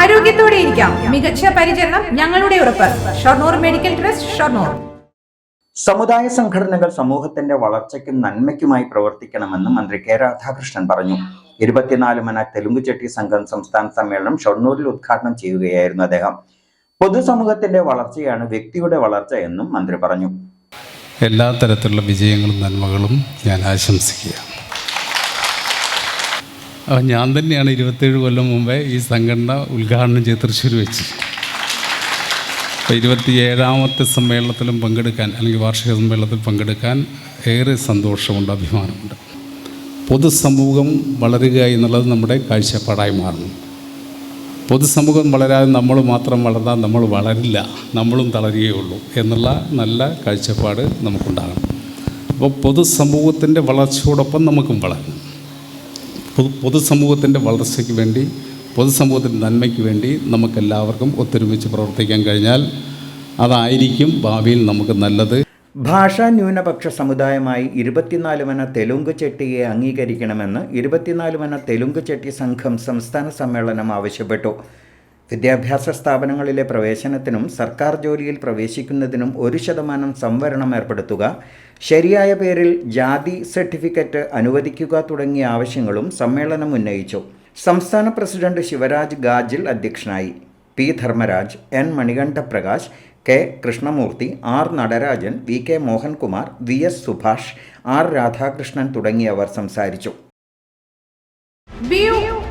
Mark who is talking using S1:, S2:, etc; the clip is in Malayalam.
S1: ആരോഗ്യത്തോടെ ഇരിക്കാം. മികച്ച പരിചരണം ഞങ്ങളുടെ ഉറപ്പ്. Shoranur medical trust Shoranur.
S2: സമുദായ സംഘടനകൾ സമൂഹത്തിന്റെ വളർച്ചയ്ക്കും നന്മയ്ക്കുമായി പ്രവർത്തിക്കണമെന്ന് മന്ത്രി കെ രാധാകൃഷ്ണൻ പറഞ്ഞു. ഇരുപത്തിനാല് മന തെലുങ്കുചെട്ടി സംഘം സംസ്ഥാന സമ്മേളനം ഷൊർണൂരിൽ ഉദ്ഘാടനം ചെയ്യുകയായിരുന്നു അദ്ദേഹം. പൊതുസമൂഹത്തിന്റെ വളർച്ചയാണ് വ്യക്തിയുടെ വളർച്ച എന്നും മന്ത്രി പറഞ്ഞു.
S3: എല്ലാ തരത്തിലുള്ള വിജയങ്ങളും നന്മകളും ഞാൻ ആശംസിക്കുകയാണ്. ഞാൻ തന്നെയാണ് ഇരുപത്തേഴ് കൊല്ലം മുമ്പേ ഈ സംഘടന ഉദ്ഘാടനം ചെയ്ത് തൃശ്ശൂർ വെച്ച്. അപ്പോൾ ഇരുപത്തിയേഴാമത്തെ സമ്മേളനത്തിലും പങ്കെടുക്കാൻ അല്ലെങ്കിൽ വാർഷിക സമ്മേളനത്തിൽ പങ്കെടുക്കാൻ ഏറെ സന്തോഷമുണ്ട് അഭിമാനമുണ്ട്. പൊതുസമൂഹം വളരുക എന്നുള്ളത് നമ്മുടെ കാഴ്ചപ്പാടായി മാറുന്നു. പൊതുസമൂഹം വളരാതെ നമ്മൾ മാത്രം വളർന്നാൽ നമ്മൾ വളരില്ല നമ്മളും തളരുകയുള്ളൂ എന്നുള്ള നല്ല കാഴ്ചപ്പാട് നമുക്കുണ്ടാകണം. അപ്പോൾ പൊതുസമൂഹത്തിന്റെ വളർച്ചയോടൊപ്പം നമുക്കും വളരണം. പൊതുസമൂഹത്തിന്റെ വളർച്ചയ്ക്ക് വേണ്ടി പൊതുസമൂഹത്തിന്റെ നന്മയ്ക്ക് വേണ്ടി നമുക്കെല്ലാവർക്കും ഒത്തൊരുമിച്ച് പ്രവർത്തിക്കാൻ കഴിഞ്ഞാൽ അതായിരിക്കും ഭാവിയിൽ നമുക്ക് നല്ലത്.
S2: ഭാഷാ ന്യൂനപക്ഷ സമുദായമായി ഇരുപത്തിനാല് മന തെലുങ്ക് ചെട്ടിയെ അംഗീകരിക്കണമെന്ന് ഇരുപത്തിനാല് മന തെലുങ്ക് ചെട്ടി സംഘം സംസ്ഥാന സമ്മേളനം ആവശ്യപ്പെട്ടു. വിദ്യാഭ്യാസ സ്ഥാപനങ്ങളിലെ പ്രവേശനത്തിനും സർക്കാർ ജോലിയിൽ പ്രവേശിക്കുന്നതിനും ഒരു ശതമാനം സംവരണം ഏർപ്പെടുത്തുക ശരിയായ പേരിൽ ജാതി സർട്ടിഫിക്കറ്റ് അനുവദിക്കുക തുടങ്ങിയ ആവശ്യങ്ങളും സമ്മേളനം ഉന്നയിച്ചു. സംസ്ഥാന പ്രസിഡന്റ് ശിവരാജ് ഗാജിൽ അധ്യക്ഷനായി. P. Dharmaraj N. Manikandaprakash K. Krishnamoorthy R. Natarajan V. K. Mohankumar V. S. Subhash R. Radhakrishnan തുടങ്ങിയവർ സംസാരിച്ചു.